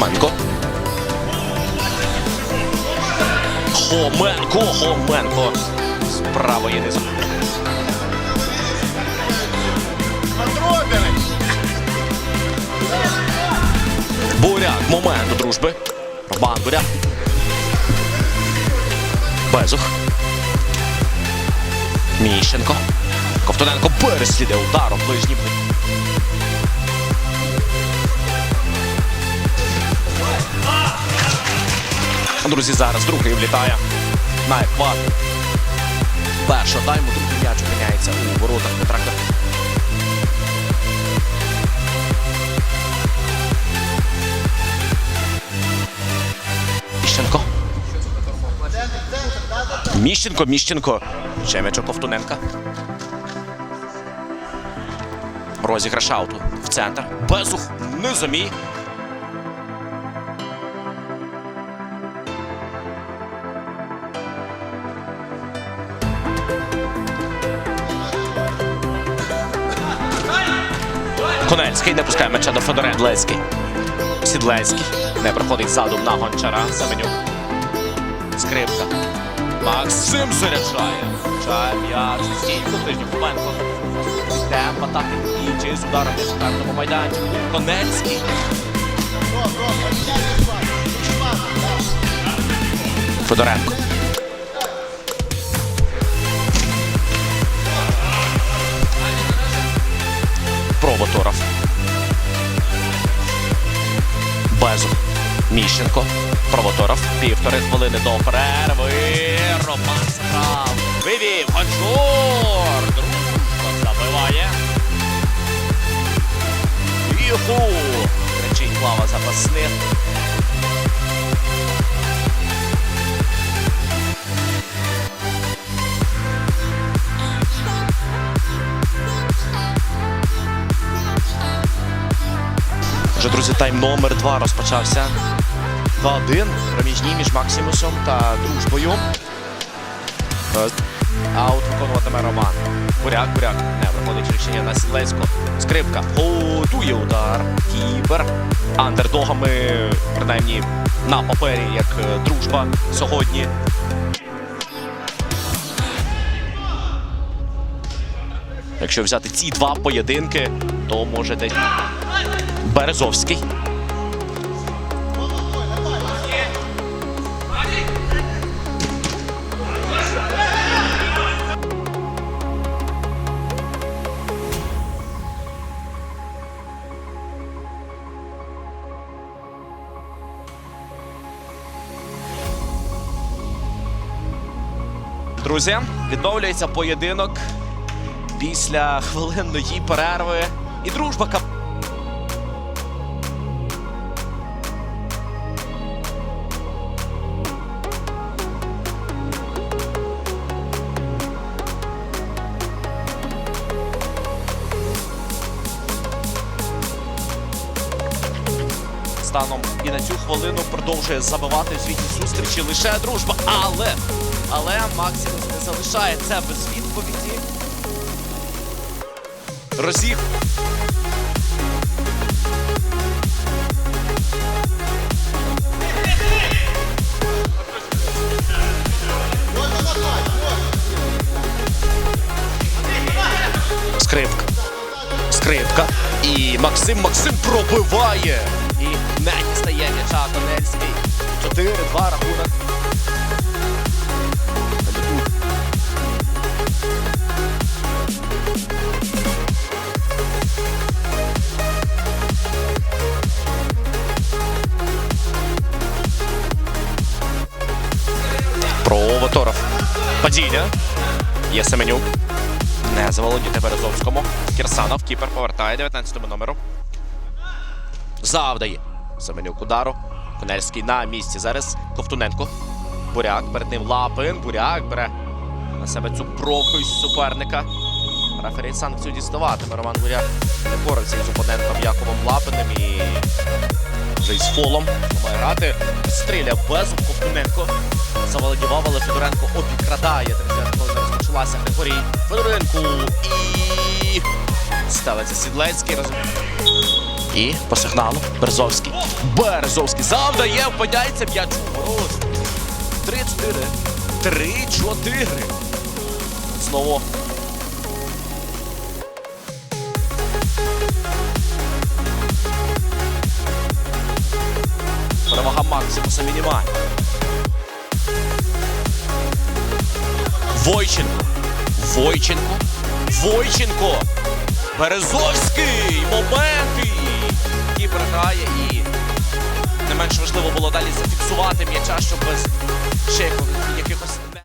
Хоменко. Хоменко, Хоменко. З правої низу. Буряк, момент дружби. Роман Буряк. Безух. Міщенко. Ковтуненко переслідує ударом ближнім. Друзі, зараз другий влітає на екватор. Першого тайму, другий м'яч опиняється у воротах Петра Міщенко. Міщенко, Міщенко. Ще м'ячок Ковтуненка. Розіграш ауту в центр. Безух. Низомій. Конецький не пускає м'яча до Федора Сідлецький. Не проходить задум на гончара. Семенюк. Скрипка. Максим заряджає. Чає м'яч. Стійко тижнів Куменко. Темп атаки. І через ударом м'яч в карному майданчику. Конецький. Федоренко. Провоторов. Безух. Міщенко. Провоторов. Півтори хвилини до перерви. Роман Сакрав. Вивів. Гончур. Дружба забиває. Юху. Кричить лава запасних. Вже, друзі, тайм номер два розпочався. 2-1 проміжній між Максимусом та дружбою. Е, Аут виконуватиме Роман. Буряк, буряк. Не виходить рішення на Сідлецько. Скрипка. Готує удар. Кібер. Андердогами, принаймні, на папері, як е, дружба сьогодні. Якщо взяти ці два поєдинки, то може десь Березовський. Друзі, відновлюється поєдинок після хвилинної перерви. І дружба кап. Станом і на цю хвилину продовжує забивати в звітній зустрічі лише дружба. Але але Максимус не залишає це без відповіді. Розіг. Скрипка. Скрипка. І Максим Максим пробиває. Не дістає м'яча Конельський. 4-2 рахунок. Провоторов. Падіння. Є Семенюк. Не заволодіти Березовському. Кірсанов. Кіпер повертає 19 му номеру. Завдає. Семенюк удару. Конельський на місці. Зараз Ковтуненко. Буряк. Перед ним Лапин. Буряк бере на себе цю бровку із суперника. Рефері санкцію діставатиме. Роман Буряк не боровся із опонентом Яковом Лапиним і вже із фолом має грати. Стріля без Ковтуненко. Заволодівав, але Федоренко обікрадає. 30 хвилина розпочалася Григорій Федоренко. І ставиться Сідлецький. Розуміє. І по сигналу Березовський. Березовський завдає, впадяється ворот. 3-4. 3-4. Знову. Перевага Максимуса мінімальна. Войченко. Войченко. Войченко. Березовський. Моменти. Кіпер грає і не менш важливо було далі зафіксувати м'яча, щоб без ще якихось